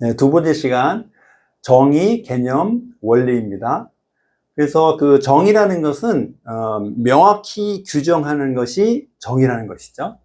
네, 두 번째 시간 정의, 개념, 원리입니다. 그래서 그 정의라는 것은 어, 명확히 규정하는 것이 정의라는 것이죠.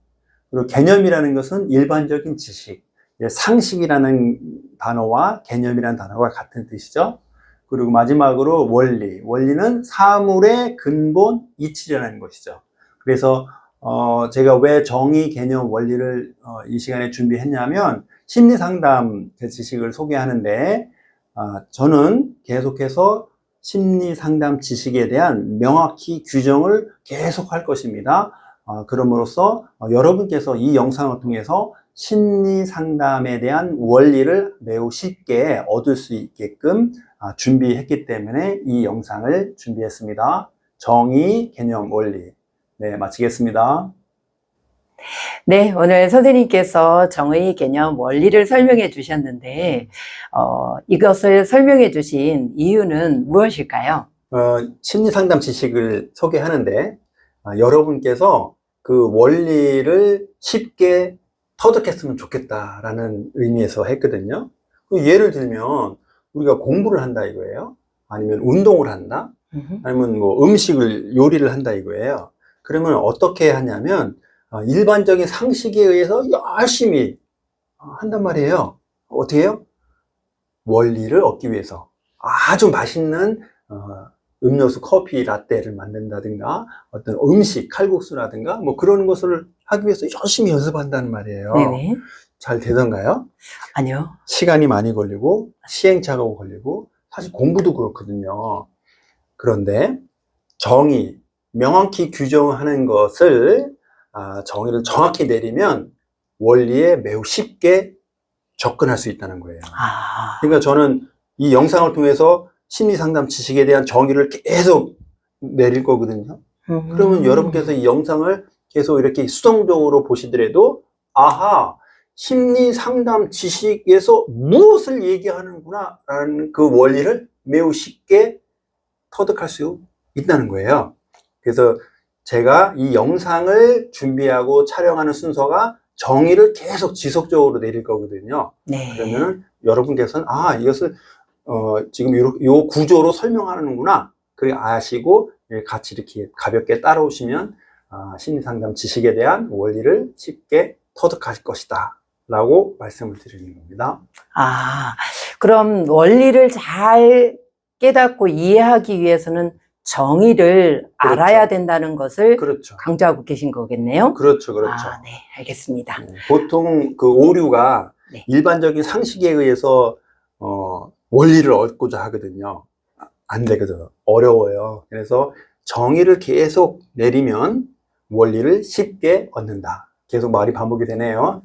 그리고 개념이라는 것은 일반적인 지식, 예, 상식이라는 단어와 개념이라는 단어가 같은 뜻이죠. 그리고 마지막으로 원리, 원리는 사물의 근본 이치라는 것이죠. 그래서 어, 제가 왜 정의, 개념, 원리를 어, 이 시간에 준비했냐면 심리 상담 그 지식을 소개하는데 아, 저는 계속해서 심리 상담 지식에 대한 명확히 규정을 계속 할 것입니다. 어, 그럼으로써 어, 여러분께서 이 영상을 통해서 심리 상담에 대한 원리를 매우 쉽게 얻을 수 있게끔 아, 준비했기 때문에 이 영상을 준비했습니다. 정의, 개념, 원리. 네, 마치겠습니다. 네, 오늘 선생님께서 정의 개념 원리를 설명해 주셨는데, 어, 이것을 설명해 주신 이유는 무엇일까요? 어, 심리 상담 지식을 소개하는데 아, 여러분께서 그 원리를 쉽게 터득했으면 좋겠다라는 의미에서 했거든요. 그 예를 들면 우리가 공부를 한다 이거예요. 아니면 운동을 한다. 아니면 뭐 음식을 요리를 한다 이거예요. 그러면 어떻게 하냐면 어, 일반적인 상식에 의해서 열심히 어, 한단 말이에요. 어떻게 해요? 원리를 얻기 위해서 아주 맛있는 어, 음료수, 커피, 라떼를 만든다든가 어떤 음식, 칼국수라든가 뭐 그런 것을 하기 위해서 열심히 연습한다는 말이에요. 네네. 잘 되던가요? 아니요. 시간이 많이 걸리고 시행착오가 걸리고 사실 공부도 그렇거든요. 그런데 정의, 명확히 규정하는 것을 아, 정의를 정확히 내리면 원리에 매우 쉽게 접근할 수 있다는 거예요. 아, 그러니까 저는 이 영상을 통해서 심리 상담 지식에 대한 정의를 계속 내릴 거거든요. 그러면 음. 여러분께서 이 영상을 계속 이렇게 수동적으로 보시더라도 아하 심리 상담 지식에서 무엇을 얘기하는구나 라는 그 원리를 매우 쉽게 터득할 수 있다는 거예요. 그래서 제가 이 영상을 준비하고 촬영하는 순서가 정의를 계속 지속적으로 내릴 거거든요. 네. 그러면은 여러분께서는 아 이것을 어, 지금 요, 요 구조로 설명하는구나 그게 아시고 예, 같이 이렇게 가볍게 따라오시면 아, 심리상담 지식에 대한 원리를 쉽게 터득할 것이다 라고 말씀을 드리는 겁니다 아, 그럼 원리를 잘 깨닫고 이해하기 위해서는 정의를 그렇죠. 알아야 된다는 것을 그렇죠 강조하고 계신 거겠네요. 그렇죠 그렇죠 아, 네, 알겠습니다. 음, 보통 그 오류가 네. 일반적인 상식에 의해서 어, 원리를 얻고자 하거든요. 아, 안 되거든. 어려워요. 그래서 정의를 계속 내리면 원리를 쉽게 얻는다. 계속 말이 반복이 되네요.